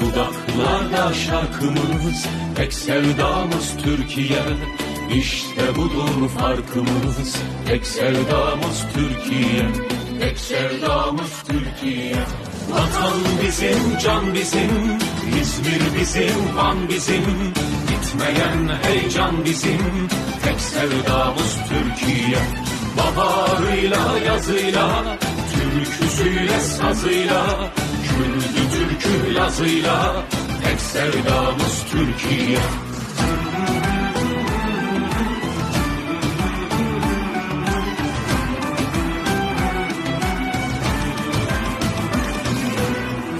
Dudak Dudaklarda şarkımız, tek sevdamız Türkiye. İşte budur farkımız, tek sevdamız Türkiye. Tek sevdamız Türkiye. Vatan bizim, can bizim, İzmir bizim, Van bizim. Bitmeyen heyecan bizim, tek sevdamız Türkiye. Baharıyla, yazıyla, türküsüyle, sazıyla, Kürdü türkü lazıyla sevdamız Türkiye.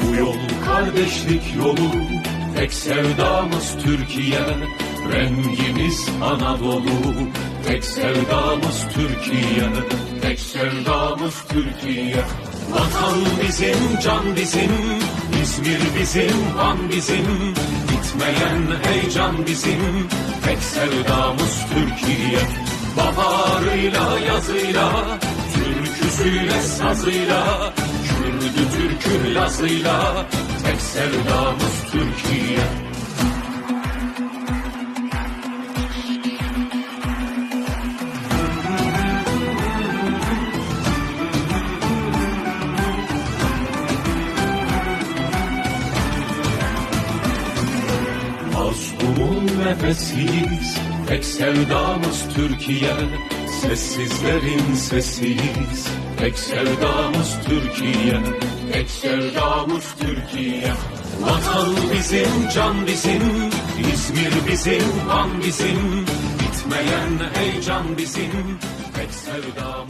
Bu yol kardeşlik yolu tek sevdamız Türkiye. Rengimiz Anadolu tek sevdamız Türkiye. Tek sevdamız Türkiye. Vatan bizim, can bizim, İzmir bizim, Van bizim, bitmeyen heyecan bizim, tek sevdamız Türkiye. Baharıyla, yazıyla, türküsüyle, sazıyla, Kürdü türkü lazıyla, tek sevdamız Türkiye. Mazlumun nefesiyiz, tek sevdamız Türkiye. Sessizlerin sesiyiz, tek sevdamız Türkiye. Tek sevdamız Türkiye. Vatan bizim, can bizim, İzmir bizim, Van bizim. Bitmeyen heyecan bizim, tek sevdamız